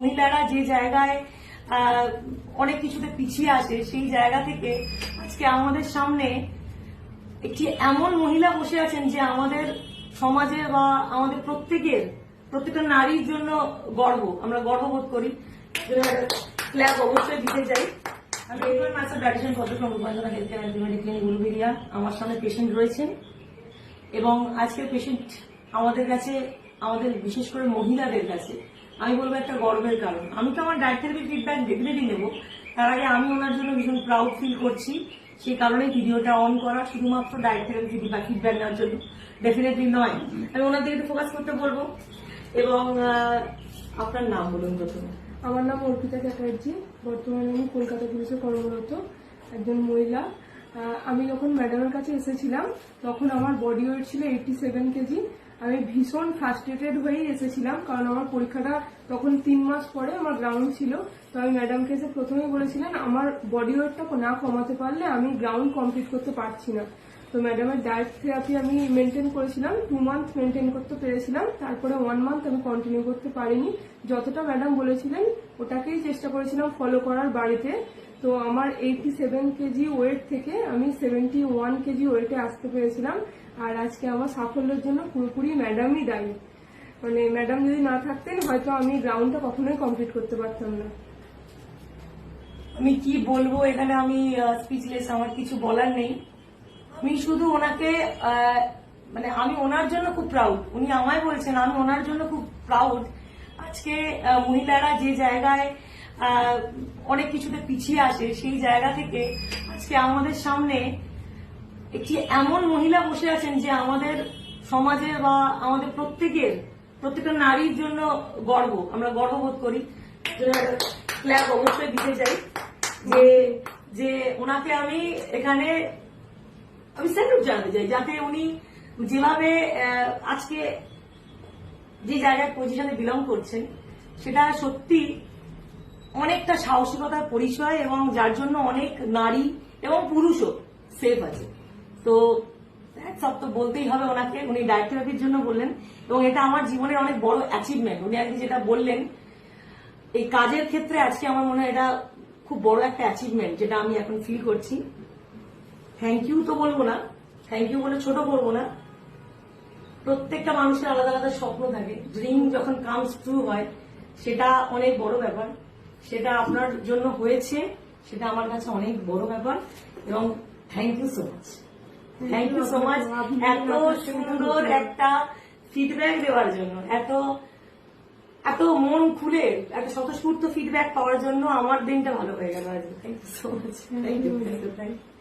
মহিলারা যে জায়গায় অনেক কিছুতে পিছিয়ে আসে, সেই জায়গা থেকে আজকে আমাদের সামনে একটি এমন মহিলা বসে আছেন যে আমাদের সমাজে বা আমাদের প্রত্যেকের, প্রত্যেকটা নারীর জন্য গর্ব। আমরা গর্ববোধ করি। ক্ল্যাব অবশ্যই দিতে চাই আমি হেলথ কেয়ার আমার সামনে পেশেন্ট রয়েছেন। এবং আজকের পেশেন্ট আমাদের কাছে, আমাদের বিশেষ করে মহিলাদের কাছে আমি বলব একটা গর্বের কারণ। আমি তো আমার ডায়েট ফিডব্যাক ডেফিনেটলি নেব তার আগে আমি ওনার জন্য ভীষণ প্রাউড ফিল করছি। সেই কারণে ভিডিওটা অন করা শুধুমাত্র ডায়েট থেরাপি ফিডব্যাক ফিডব্যাক নেওয়ার জন্য। ডেফিনেটলি নয়। আমি ওনার দিকে ফোকাস করতে বলব। এবং আপনার নাম বলুন প্রথমে। আমার নাম অর্পিতা চ্যাটার্জি। বর্তমানে আমি কলকাতা পুলিশে কর্মরত, একজন মহিলা। আমি যখন ম্যাডামের কাছে এসেছিলাম, তখন আমার বডি ওয়েট ছিল এইটি সেভেন কেজি আমি ভীষণ ফ্রাস্ট্রেটেড হয়েই এসেছিলাম, কারণ আমার পরীক্ষাটা তখন তিন মাস পরে আমার গ্রাউন্ড ছিল। তো আমি ম্যাডামকে এসে প্রথমেই বলেছিলেন আমার বডি ওয়েটটা না কমাতে পারলে আমি গ্রাউন্ড কমপ্লিট করতে পারছি না। তো ম্যাডামের ডায়েট থেরাপি আমি মেনটেন করেছিলাম টু মান্থ মেনটেন করতে পেরেছিলাম, তারপরে ওয়ান মান্থ আমি কন্টিনিউ করতে পারিনি। যতটা ম্যাডাম বলেছিলেন, ওটাকেই চেষ্টা করেছিলাম ফলো করার বাড়িতে। তো আমার এইটি সেভেন কেজি ওয়েট থেকে আমি সেভেন্টি ওয়ান কেজি ওয়েটে আসতে পেরেছিলাম। আর আজকে আমার সাফল্যের জন্য পুরোপুরি ম্যাডামই দায়ী। মানে ম্যাডাম যদি না থাকতেন, হয়তো আমি গ্রাউন্ডটা কখনোই কমপ্লিট করতে পারতাম না। আমি কি বলব, এখানে আমি স্পিচলেস আমার কিছু বলার নেই। আমি শুধু ওনাকে মানে আমি ওনার জন্য খুব প্রাউড উনি আমায় বলছেন, আমি ওনার জন্য খুব প্রাউড আজকে মহিলারা যে জায়গায় অনেক কিছুতে পিছিয়ে আসে, সেই জায়গা থেকে আজকে আমাদের সামনে একটি এমন মহিলা বসে আছেন যে আমাদের সমাজে বা আমাদের প্রত্যেকের, প্রত্যেকটা নারীর জন্য গর্ব। আমরা গর্ববোধ করি। ক্ল্যাব অবশ্যই দিতে চাই যে যে ওনাকে আমি এখানে আমি স্যালুট জানাতে চাই, যাতে উনি যেভাবে আজকে যে জায়গায় পজিশনে বিলং করছেন, সেটা সত্যি অনেকটা সাহসিকতার পরিচয় এবং যার জন্য অনেক নারী এবং পুরুষও সেফ আছে। তো সব তো বলতেই হবে ওনাকে, উনি ডায়েট জন্য বললেন, এবং এটা আমার জীবনের অনেক বড় অ্যাচিভমেন্ট উনি আজকে যেটা বললেন, এই কাজের ক্ষেত্রে আজকে আমার মনে হয় এটা খুব বড় একটা অ্যাচিভমেন্ট যেটা আমি এখন ফিল করছি। থ্যাংক ইউ তো বলব না। থ্যাংক ইউ বলে ছোট করব না। প্রত্যেকটা মানুষের আলাদা আলাদা স্বপ্ন থাকে। ড্রিম যখন কামস ট্রু হয়, সেটা অনেক বড় ব্যাপার। সেটা আপনার জন্য হয়েছে, সেটা আমার কাছে অনেক বড় ব্যাপার। এবং thank you so much thank you so much এত সুন্দর একটা ফিডব্যাক দেওয়ার জন্য। এত এত মন খুলে, এত স্বতঃস্ফূর্ত ফিডব্যাক পাওয়ার জন্য আমার দিনটা ভালো হয়ে গেল আজকে। Thank you so much thank you thank you